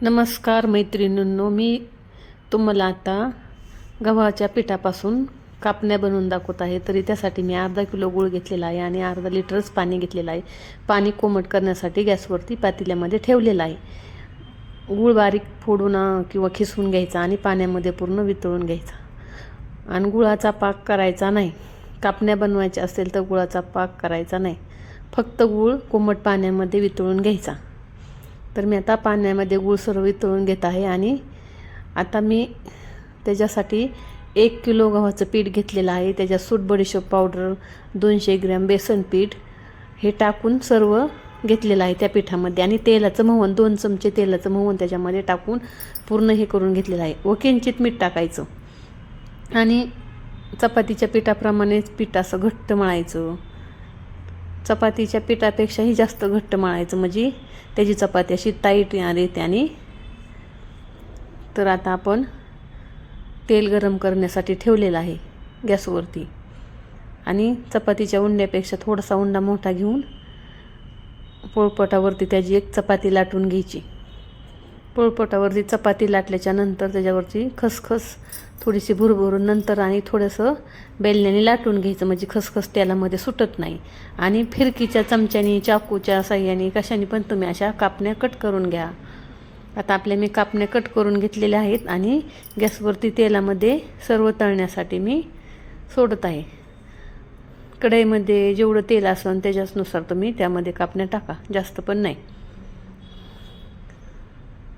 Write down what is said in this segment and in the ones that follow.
नमस्कार मैत्रिणींनो मी तुम्हाला आता गव्हाच्या पिठापासून कापण्या बनवून दाखवत आहे. तरी त्यासाठी मी अर्धा किलो गूळ घेतलेला आहे आणि अर्धा लिटरच पाणी घेतलेलं आहे. पाणी कोमट करण्यासाठी गॅसवरती पातेल्यामध्ये ठेवलेलं आहे. गूळ बारीक फोडून किंवा खिसून घ्यायचा आणि पाण्यामध्ये पूर्ण वितळून घ्यायचा. आणि गुळाचा पाक करायचा नाही. कापण्या बनवायच्या असेल तर गुळाचा पाक करायचा नाही. फक्त गूळ कोमट पाण्यामध्ये वितळून घ्यायचा. तर मी आता पाण्यामध्ये गूळ सर्व वितळून घेत आहे आणि आता मी त्याच्यासाठी एक किलो गव्हाचं पीठ घेतलेलं आहे. त्याच्यात सूट बडीशेप पावडर दोनशे ग्रॅम बेसन पीठ हे टाकून सर्व घेतलेलं आहे त्या पिठामध्ये. आणि तेलाचं मोहन दोन चमचे तेलाचं मोहन त्याच्यामध्ये टाकून पूर्ण हे करून घेतलेलं आहे. व किंचित मीठ टाकायचं. आणि चपातीच्या पिठाप्रमाणेच पीठ असं घट्ट मळायचं. चपातीच्या पिठापेक्षाही जास्त घट्ट मळायचं म्हणजे त्याची चपाती अशी टाईट आने त्याने. तर आता आपण तेल गरम करण्यासाठी ठेवलेलं आहे गॅसवरती. आणि चपातीच्या उंड्यापेक्षा थोडासा उंडा मोठा घेऊन पोळपटावरती त्याची एक चपाती लाटून घ्यायची. पोळपोटावरती चपाती लाटल्याच्या नंतर त्याच्यावरती खसखस थोडीशी भुरभरून नंतर आणि थोडंसं बेलण्याने लाटून घ्यायचं. म्हणजे खसखस तेलामध्ये सुटत नाही. आणि फिरकीच्या चमच्याने चाकूच्या साह्याने कशाने पण तुम्ही अशा कापण्या कट करून घ्या. आता आपल्या मी कापण्या कट करून घेतलेल्या आहेत आणि गॅसवरती तेलामध्ये सर्व तळण्यासाठी मी सोडत आहे. कढईमध्ये जेवढं तेल असेल त्याच्याचनुसार तुम्ही त्यामध्ये कापण्या टाका. जास्त पण नाही.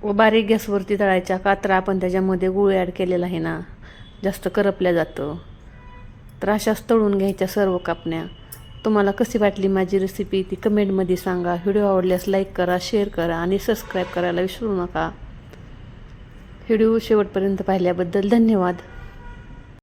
व बारीक गॅसवरती तळायच्या कात्रा आपण त्याच्यामध्ये गुळ ॲड केलेला आहे ना जास्त करपल्या जातं. तर अशाच तळून घ्यायच्या सर्व कापण्या. तुम्हाला कशी वाटली माझी रेसिपी ती कमेंटमध्ये सांगा. व्हिडिओ आवडल्यास लाईक करा शेअर करा आणि सबस्क्राईब करायला विसरू नका. व्हिडिओ शेवटपर्यंत पाहिल्याबद्दल धन्यवाद.